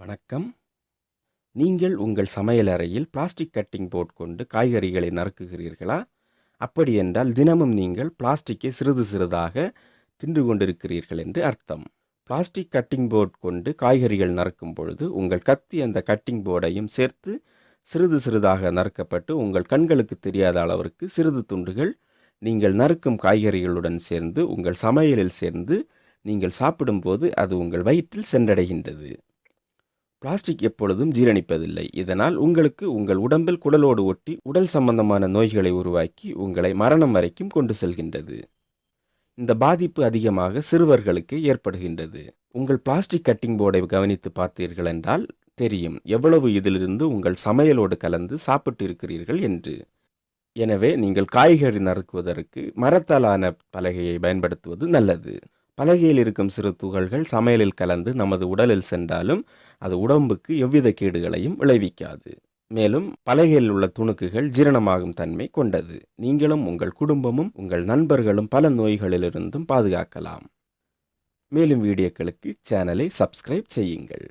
வணக்கம். நீங்கள் உங்கள் சமையலறையில் பிளாஸ்டிக் கட்டிங் போர்ட் கொண்டு காய்கறிகளை நறுக்குகிறீர்களா? அப்படியென்றால் தினமும் நீங்கள் பிளாஸ்டிக்கை சிறிது சிறிதாக தின்று கொண்டிருக்கிறீர்கள் என்று அர்த்தம். பிளாஸ்டிக் கட்டிங் போர்ட் கொண்டு காய்கறிகள் நறுக்கும் பொழுது உங்கள் கத்தி அந்த கட்டிங் போர்டையும் சேர்த்து சிறிது சிறிதாக நறுக்கப்பட்டு உங்கள் கண்களுக்கு தெரியாத அளவிற்கு சிறிது துண்டுகள் நீங்கள் நறுக்கும் காய்கறிகளுடன் சேர்ந்து உங்கள் சமையலில் சேர்ந்து நீங்கள் சாப்பிடும்போது அது உங்கள் வயிற்றில் சென்றடைகின்றது. பிளாஸ்டிக் எப்பொழுதும் ஜீரணிப்பதில்லை. இதனால் உங்களுக்கு உங்கள் உடம்பில் குடலோடு ஒட்டி உடல் சம்பந்தமான நோய்களை உருவாக்கி உங்களை மரணம் வரைக்கும் கொண்டு செல்கின்றது. இந்த பாதிப்பு அதிகமாக சிறுவர்களுக்கு ஏற்படுகின்றது. உங்கள் பிளாஸ்டிக் கட்டிங் போர்டை கவனித்து பார்த்தீர்கள் என்றால் தெரியும் எவ்வளவு இதிலிருந்து உங்கள் சமையலோடு கலந்து சாப்பிட்டு இருக்கிறீர்கள் என்று. எனவே நீங்கள் காய்கறி நறுக்குவதற்கு மரத்தாலான பலகையை பயன்படுத்துவது நல்லது. பலகையில் இருக்கும் சிறு துகள்கள் சமையலில் கலந்து நமது உடலில் சென்றாலும் அது உடம்புக்கு எவ்வித கேடுகளையும் விளைவிக்காது. மேலும் பலகையில் உள்ள துணுக்குகள் ஜீரணமாகும் தன்மை கொண்டது. நீங்களும் உங்கள் குடும்பமும் உங்கள் நண்பர்களும் பல நோய்களிலிருந்தும் பாதுகாக்கலாம். மேலும் வீடியோக்களுக்கு சேனலை சப்ஸ்கிரைப் செய்யுங்கள்.